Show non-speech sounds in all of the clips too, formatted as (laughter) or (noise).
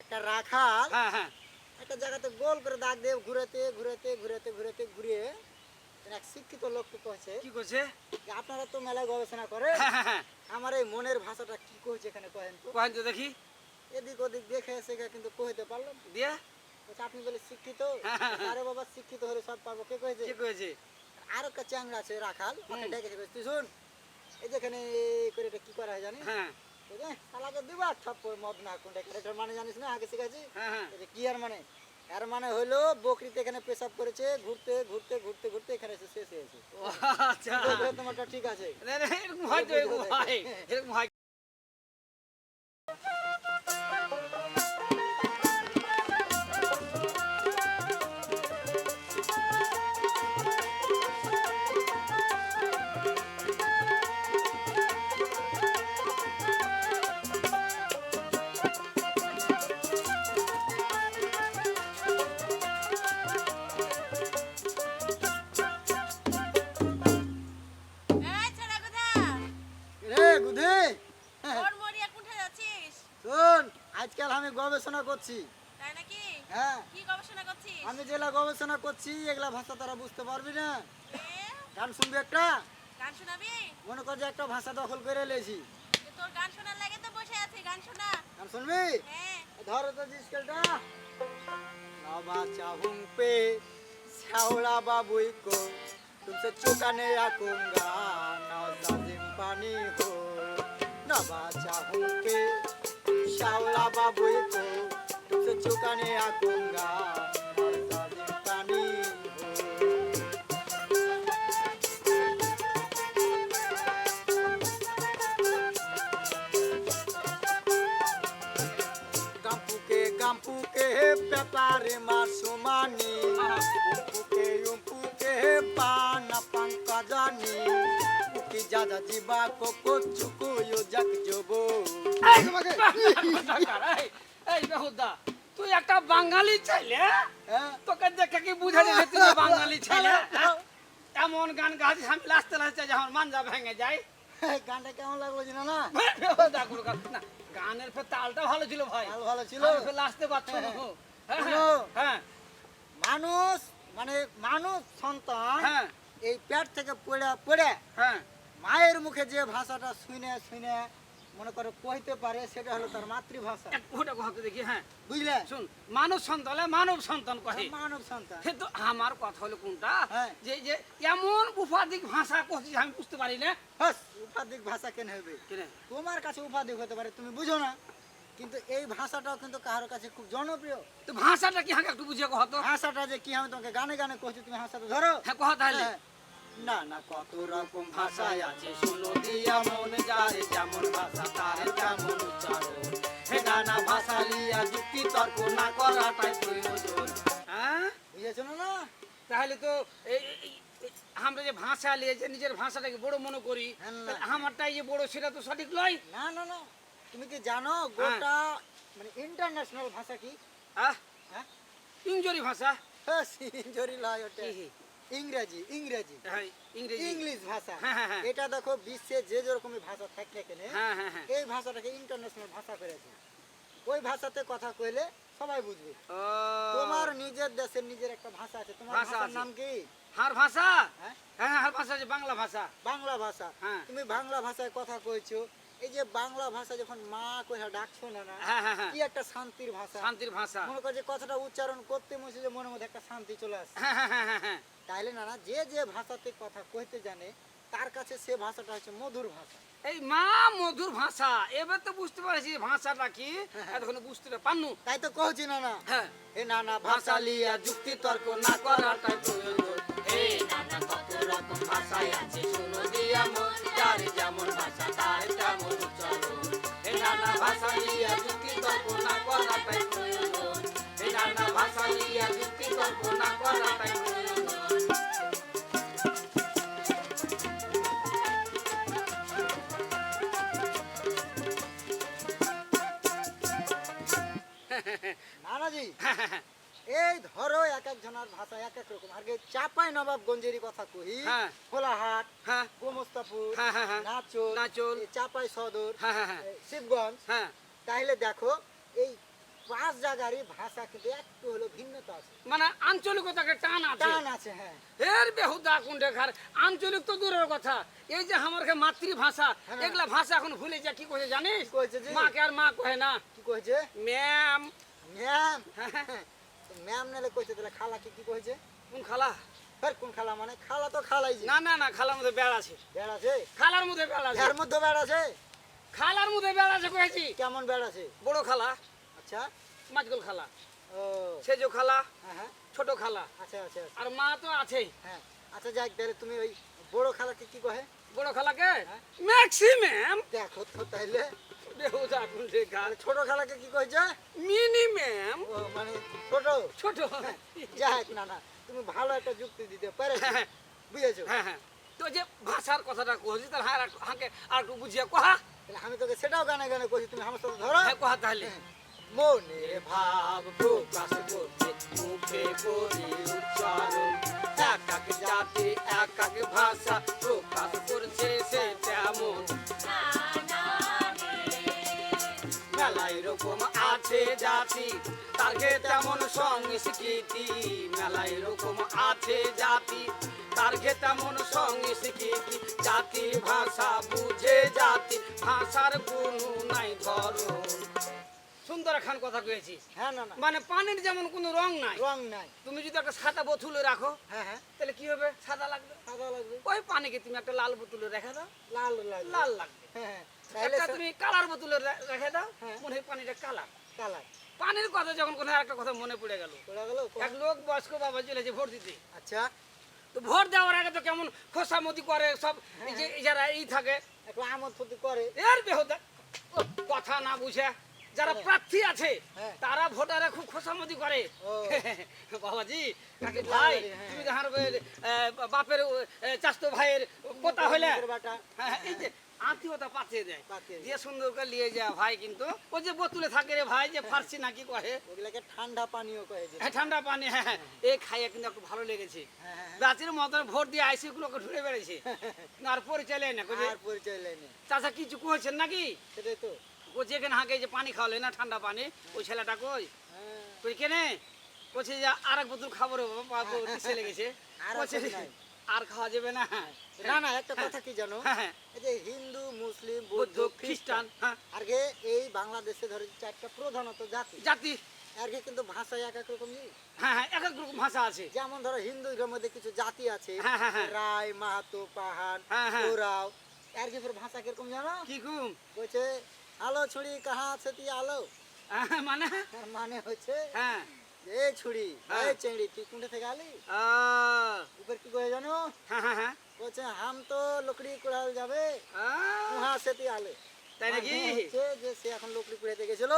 একটা রাখাল হ্যাঁ হ্যাঁ। একটা জায়গাতে গোল করে দাগ দিয়ে ঘুরেতে ঘুরেতে ঘুরেতে ঘুরেতে ঘুরিয়ে এক শিক্ষিত লোককে কয়েছে কি করছে আপনারা তো মেলায় গবেষণা করেন হ্যাঁ আমার এই মনের ভাষাটা কি কইছে এখানে কহেন তো? কহেন তো দেখি। এদিক ওদিক দেখে এসে কিন্তু কইতে পারলাম। দিয়ে? আপনি বলে শিক্ষিত। আরে বাবা শিক্ষিত হলে সব পারব কে কয়েছে কি কয়েছে আর একটা চ্যাংরা আছে রাখাল ওকে। ডেকেছে তুই শুন এই যেখানে করে এটা কি করা হয় জানিস? হ্যাঁ। শালাকে দিবা থাপ্পড় মদ না কোনটা এটার মানে জানিস না? আগে শিখাইছি? হ্যাঁ হ্যাঁ। কি আর মানে? এর মানে হলো বকরিতে এখানে পেশাব করেছে ঘুরতে ঘুরতে ঘুরতে ঘুরতে এখানে এসে শেষ হয়েছে। আচ্ছা। তোমারটা ঠিক আছে। এরকম হয় তো এরকম হয়। এরকম হয় গবেষণা করছি তাই নাকি? হ্যাঁ কি গবেষণা করছিস? আমি যেগুলা গবেষণা করছি এগুলা ভাষা তারা বুঝতে পারবি না এ, গান শুনবি একটা গান শোনাবি? মনে কর যে একটা ভাষা দখল করে লেছি এ, তোর গান শোনার লাগে তো বসে আছি, গান শোনা। গান শুনবি হ্যাঁ, ধরো তো স্কেলটা नवा चाहूं पे श्यावड़ा बाबुई को तुमसे चुकाने आकूंगा नौसाजिम पानी हो नवा चाहूं पे श्यावड़ा बाबुई को shaula babu ito tukuchukane akunga ব্যাপারে মাসুমানি, উপুকে উপুকে পানা পাঙ্কা জানি। উকি জাদা জিবা কোকো চুক ইউজাক জবো এই, এই বেহুদা তুই একটা বাঙালি ছেলে হ্যাঁ? তোকে দেখে কি বুঝে দিলে তুই (laughs) বাঙালি ছেলে হ্যাঁ? এমন গান গাছ আমি লাস্তে লাস্তে যখন মাঞ্জা ভেঙে যায় গানটা কেমন লাগল জানো না? (laughs) গানের ফের তালটা ভালো ছিল ভাই। ভালো ভালো ছিল? ফের লাস্তে পাচ্ছ হ্যাঁ। হ্যাঁ। মানুষ মানে মানুষ সন্তান হ্যাঁ। এই পেট থেকে পড়ে পড়ে। হ্যাঁ। মায়ের মুখে যে ভাষাটা শুনে শুনে মনে করে কইতে পারে সেটা হলো তার মাতৃভাষা। ফোটা কথা দেখি হ্যাঁ। বুঝলে? শুন মানব সন্তান মানব সন্তান কহে। মানব সন্তান। কিন্তু আমার কথা হলো কোনটা? হ্যাঁ। যে যে এমন উপাধিক ভাষা করছিস আমি বুঝতে পারি না। হাস উপাধিক ভাষা কেন হবে? কেনে? তোমার কাছে উপাধিক হতে পারে তুমি বুঝো না। কিন্তু এই ভাষাটাও কিন্তু কারোর কাছে খুব জনপ্রিয়। তো ভাষাটা কি হাঁকে একটু বুঝিয়ে কহ তো? ভাষাটা যে কি আমি তোমাকে গানে গানে কইছি তুমি ভাষাটা ধরো। হ্যাঁ কহ তাহলে। হ্যাঁ। না না কত রকম ভাষায় আছে শোনো দিয়া মন যারে যেমন ভাষা তার তেমন উচ্চারণ। হে নানা ভাষা লিয়া যুক্তি তর্ক না করাটাই প্রয়োজন। হ্যাঁ? বুঝেছ না তাহলে তো এই আমরা যে ভাষা নিয়ে যে নিজের ভাষাটাকে বড় মনে করি হ্যাঁ, আমারটাই যে বড় সেটা তো সঠিক নয়। না না না। তুমি কি জানো গোটা মানে ইন্টারন্যাশনাল ভাষা কি? আহ হ্যাঁ? ইংজরি ভাষা। হ্যাঁ, সিঞ্জরি লয় ওটা? ইংরেজি ইংরেজি। হ্যাঁ ইংলিশ ভাষা। হ্যাঁ, হ্যাঁ, হ্যাঁ। এটা দেখো বিশ্বে যে যেরকমের ভাষা থাকে কেন হ্যাঁ হ্যাঁ হ্যাঁ। এই ভাষাটাকে ইন্টারন্যাশনাল ভাষা করেছে ওই ভাষাতে কথা কইলে সবাই বুঝবে। তোমার নিজের দেশের নিজের একটা ভাষা আছে। তোমার ভাষার নাম কি? হার ভাষা? হ্যাঁ। হ্যাঁ হ্যাঁ হার ভাষা যে বাংলা ভাষা। বাংলা ভাষা। হ্যাঁ। তুমি বাংলা ভাষায় কথা কইছো এই যে বাংলা ভাষা যখন মা কইয়া ডাকছো না না হ্যাঁ হ্যাঁ হ্যাঁ। কি একটা শান্তির ভাষা। শান্তির ভাষা। মনে কর যে কথাটা উচ্চারণ করতে মনে যে মনের মধ্যে একটা শান্তি চলে আসে। হ্যাঁ হ্যাঁ হ্যাঁ হ্যাঁ হ্যাঁ। তাইলে না না যে যে ভাষাতে কথা কইতে জানে তার কাছে সে ভাষাটা হচ্ছে মধুর ভাষা। এই মা মধুর ভাষা। এবার তো বুঝতে পারছি ভাষাটা কি এতক্ষণ বুঝতে পারনু। তাই তো কহছি না না হ্যাঁ। এ না না ভাষা লিয়া যুক্তি তর্ক না করাটাই প্রয়োজন। এই নানা কত নানাজি এই ধরো এক এক জনের ভাষা এক এক রকম আগে চাপাই নবাবগঞ্জেরই কথা কই হ্যাঁ। খোলাহাট হ্যাঁ গোমস্তাপুর হ্যাঁ, হ্যাঁ, হ্যাঁ। নাচল নাচোল। চাপাই সদর হ্যাঁ হ্যাঁ হ্যাঁ শিবগঞ্জ হ্যাঁ তাহলে দেখো এই পাঁচ জায়গারই ভাষা কিন্তু একটু হলো ভিন্নতা আছে। মানে আঞ্চলিকতাকে টান আছে। টান আছে হ্যাঁ। এর বেহুদা আঞ্চলিক তো দূরের কথা। এই যে আমার মাতৃভাষা হ্যাঁ। এগুলা ভাষা এখন ভুলে যা কি কইছে জানিস? কি কইছে? মাকে আর মা কহে না। কি কইছে? ম্যাম। ম্যাম? হ্যাঁ, ম্যাম নালে কইছে তাহলে খালাকে কি কইছে? কোন খালা? ফের কোন খালা মানে? খালা তো খালাই না না না খালার মধ্যে বেড় আছে। বেড় আছে? খালার মধ্যে বেড় আছে। এর মধ্যে বেড় আছে? খালার মধ্যে বেড় আছে কয়েছি কেমন বেড় আছে? বড় খালা। আচ্ছা। মাছগোল খালা। ও। সেজো খালা হ্যাঁ হ্যাঁ। ছোট খালা। আচ্ছা আচ্ছা আচ্ছা। আর মা তো আছেই। হ্যাঁ। আচ্ছা যাক তাহলে তুমি ওই বড় খালাকে কি কহে? বড় খালাকে? হ্যাঁ। ম্যাক্সিমাম। দেখো তো ছোট খালাকে কি ও মানে ছোট? ছোট। যাক না না তুমি ভালো একটা যুক্তি দিতে হ্যাঁ, বুঝেছ? হ্যাঁ হ্যাঁ। তো যে ভাষার কথাটা তাহলে হ্যাঁ আর- হাঁকে আর একটু বুঝিয়ে কহা। তাহলে আমি তোকে সেটাও গানে গানে কইছি তুমি আমার সাথে ধরো। হ্যাঁ কহা তাহলে। মনে ভাব প্রকাশ করতে মুখে করি উচ্চারণ। এক এক জাতি এক এক ভাষা প্রকাশ করছে সে তেমন। মেলায় রকম আছে জাতি, তার তেমন সংস্কৃতি। মেলায় রকম আছে জাতি, তার তেমন সংস্কৃতি। জাতি, ভাষা, বুঝে জাতি, ভাষার কোনো নাই ধরো সুন্দর খান কথা কয়েছিস হ্যাঁ না না। মানে পানির যেমন কোনো রং নাই রং নাই। তুমি যদি একটা সাদা বোতলে রাখো হ্যাঁ হ্যাঁ। তাহলে কি হবে? সাদা লাগবে। সাদা লাগবে। ওই পানিকে তুমি একটা লাল বোতলে রেখে দাও। লাল লাগবে। লাল লাগবে। হ্যাঁ হ্যাঁ। তাহলে একটা তুমি কালার বোতলে রেখে দাও হ্যাঁ। মনে হয় পানিটা কালার। কালার। পানির কথা যখন কোনো একটা কথা মনে পড়ে গেল পড়ে গেল এক লোক বয়স্ক বাবা চলেছে ভোট দিতে। আচ্ছা। তো ভোট দেওয়ার আগে তো কেমন খোসামতি করে সব যে যারা এই থাকে। একটু আমোদ করে। এর বেহদা। কথা না বুঝে। যারা হ্যাঁ। প্রার্থী আছে হ্যাঁ। তারা ভোটারে খুব খোসামতি করে। (laughs) বাবাজি কাকে ভাই হ্যাঁ। তুমি যাহার বাপের চাস্ত ভাইয়ের পোতা হইলে। নিজের বাটা এই যে আত্মীয়তা পাঠিয়ে দেয়। পাঠিয়ে সুন্দর করে নিয়ে যা ভাই কিন্তু। ও যে বোতলে থাকে রে ভাই যে ফার্সি নাকি কহে? ওগুলাকে ঠান্ডা হ্যাঁ, ঠান্ডা পানি হ্যাঁ এই খাইয়া কিন্তু একটু ভালো লেগেছে। গাছের মতন ভোট দিয়ে আইসি গুলোকে বেড়েছে। (laughs) আর পরিচয় না আর পরিচয় চাচা কিছু কইছেন নাকি? সেটাই তো। ও যেখানে হাঁকে যে পানি খাওয়ালে না ঠান্ডা পানি ওই ছেলেটা কই? কই কেনে? বলছে যে আর এক বোতল খাব রে বাবা কিসে লেগেছে আর? আর খাওয়া যাবে না। না না একটা কথা কি জানো? হ্যাঁ, হ্যাঁ। এই যে হিন্দু মুসলিম বৌদ্ধ খ্রিস্টান হ্যাঁ। এই বাংলাদেশে ধরে চারটা প্রধানত জাতি। জাতি। আগে কিন্তু ভাষায় এক এক রকম। হ্যাঁ হ্যাঁ এক এক রকম ভাষা আছে। যেমন ধরো হিন্দুদের মধ্যে কিছু জাতি আছে। রায় মাহাতো পাহাড়। ওরাও। আর কি ভাষা কীরকম জানো? কি কুম বলছে আলো ছুরি কাহা আছে তুই আলো? মানে? মানে হচ্ছে হ্যাঁ। এ ছুরি হ্যাঁ। এই চেংড়ি তুই কোনটা থেকে আলি? উপর কি কয়ে জানো? হ্যাঁ হ্যাঁ হ্যাঁ। বলছে হাম তো লকড়ি কুড়াল যাবে উহা তুই আলে। তাই নাকি? মানে যে সে এখন লকড়ি কুড়াইতে গেছিল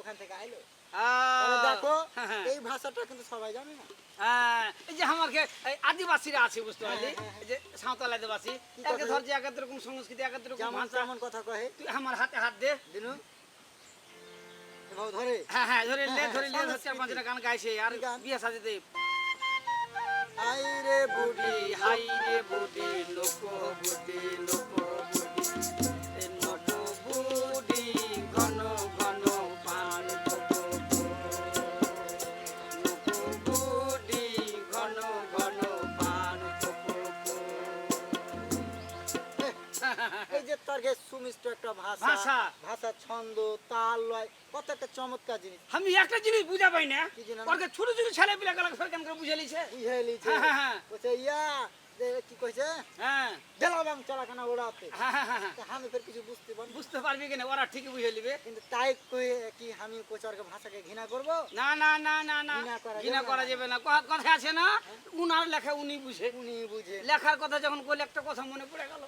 ওখান থেকে আইলো। দেখো হ্যাঁ, হ্যাঁ। এই ভাষাটা কিন্তু সবাই জানে না। এই যে আমার কে- এই আদিবাসীরা আছে বুঝতে পারলি? হ্যাঁ, এই যে সাঁওতাল আদিবাসী একে ধর যে রকম সংস্কৃতি রকম ভাষা। তেমন কথা কহে। তুই আমার হাতে হাত দে। দিনু ধরে। হ্যাঁ হ্যাঁ ধরে লে ধরে লে সংস্কৃতি। চার পাঁচটা গান গাইছে আর বিয়ে সাজে দে। আই রে বুড়ি হাই রে বুডি লোক বুডি লোক ভাষা ভাষা। ভাষা ছন্দ তাল লয় কত একটা চমৎকার জিনিস। আমি একটা জিনিস বুঝা পাই না। ওকে ছোট ছোট ছেলে পিলা গেলা ফের করে বুঝে লিছে বুঝে লিছে হ্যাঁ, হ্যাঁ, হ্যাঁ। ইয়া কি কইছে? হ্যাঁ। গেলাম চালাখানা ওড়াতে। হ্যাঁ, হ্যাঁ, হ্যাঁ। তা আমি ফের কিছু বুঝতে পারি বুঝতে পারবি কিনা? ওরা ঠিকই বুঝে নিবে। কিন্তু তাই কই কি আমি কোচারকে ভাষাকে ঘৃণা করব? না না না না না। ঘৃণা করা যাবে না। কথা আছে না? উনার লেখা উনি বুঝে। উনি বুঝে। লেখার কথা যখন কইলে একটা কথা মনে পড়ে গেল।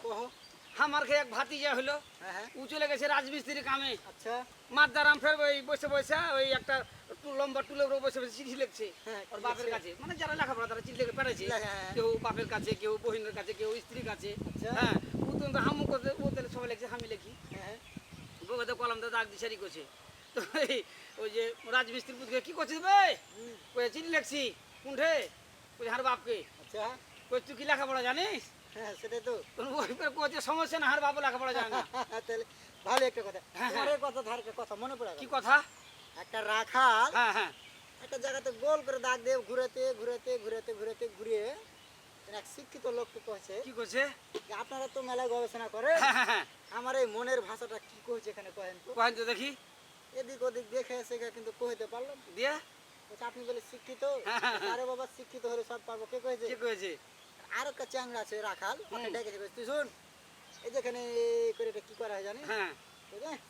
আমার খেয়ে এক ভাতিজা হলো। হ্যাঁ হ্যাঁ। ও চলে গেছে রাজমিস্ত্রি কামে। আচ্ছা। মাদারাম ফের ওই বসে বসে ওই একটা টুল লম্বা টুলের উপর বসে বসে চিঠি লিখছে হ্যাঁ, ওর বাপের কাছে। মানে যারা লেখাপড়া তারা চিঠি লিখে পেরেছে। হ্যাঁ, হ্যাঁ। কেউ বাপের কাছে কেউ বহিনের কাছে কেউ স্ত্রীর কাছে। আচ্ছা। হ্যাঁ ও তো হামু করতে ও তাহলে সবাই লিখছে আমি লিখি। হ্যাঁ বউকে তো কলম তো দাগ দিশারি করছে। তো ওই যে রাজমিস্ত্রি পুতকে কি করছিস ভাই কই চিঠি লিখছি কোনঠে কই হার বাপকে। আচ্ছা। কই তুই কি লেখাপড়া জানিস? হ্যাঁ সেটাই তো। তোর বই করে কোচে সমস্যা না হার বাপ লেখাপড়া জানে না। (laughs) তাহলে ভালো একটা কথা। হ্যাঁ, হ্যাঁ। কথা ধারকে কথা মনে পড়ে কি কথা? একটা রাখাল হ্যাঁ হ্যাঁ। একটা জায়গাতে গোল করে দাগ দিয়ে ঘুরেতে ঘুরেতে ঘুরেতে ঘুরেতে ঘুরিয়ে এক শিক্ষিত লোককে কয়েছে কি করছে আপনারা তো মেলায় গবেষণা করে হ্যাঁ হ্যাঁ হ্যাঁ। আমার এই মনের ভাষাটা কি কইছে এখানে কহেন তো? তো দেখি। এদিক ওদিক দেখে এসে কিন্তু কইতে পারলাম। দিয়ে? আপনি বলে শিক্ষিত। আরে বাবা শিক্ষিত হলে সব পাবো। কে কয়েছে? কি কয়েছে? আর একটা চ্যাংড়া আছে রাখাল ওকে ডেকে ডেকেছে তুই শুন। এই যেখানে করে এটা কি করা হয় জানিস? হ্যাঁ।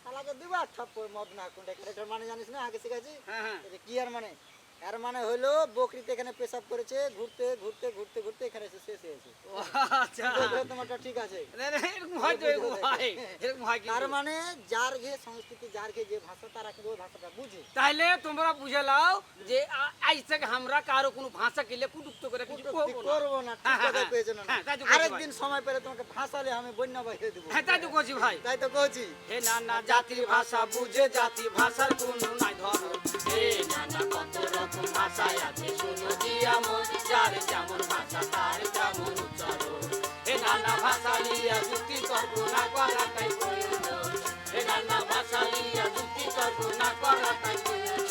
শালাকে দিবা থাপ্পড় মদ না কোনটা মানে জানিস না আগে শিখাইছি হ্যাঁ হ্যাঁ। কি আর মানে? এর মানে হইল বকরিতে এখানে পেশাব করেছে ঘুরতে ঘুরতে ঘুরতে ঘুরতে এখানে এসে শেষ হয়েছে। আচ্ছা। তোমারটা ঠিক আছে। না, না, তার মানে যার ঘে সংস্কৃতি যার ঘে যে ভাষা তারা কিন্তু ওই ভাষাটা বুঝে। তাহলে তোমরা বুঝে লাও যে আজ থেকে আমরা কারও কোনো ভাষা কেলে কুটুক্ত করে কিছু করব না। ঠিক হ্যাঁ, কথা হ্যাঁ, না। হ্যাঁ, আরেকদিন সময় পেলে তোমাকে ভাষালে আমি বন্যা বাইরে দেবো। হ্যাঁ তাই তো ভাই। তাই তো কইছি। হে নানা জাতির ভাষা বুঝে জাতি ভাষার কোনো নাই ধরো। হে নানা কত রকম ভাষায় আছে শুনো দিয়া মন যার যেমন ভাষা তার তেমন উচ্চারণ। এ নানা ভাষা লিয়া যুক্তি তর্ক না করাটাই প্রয়োজন। এ নানা ভাষা লিয়া যুক্তি তর্ক না করাটাই প্রয়োজন।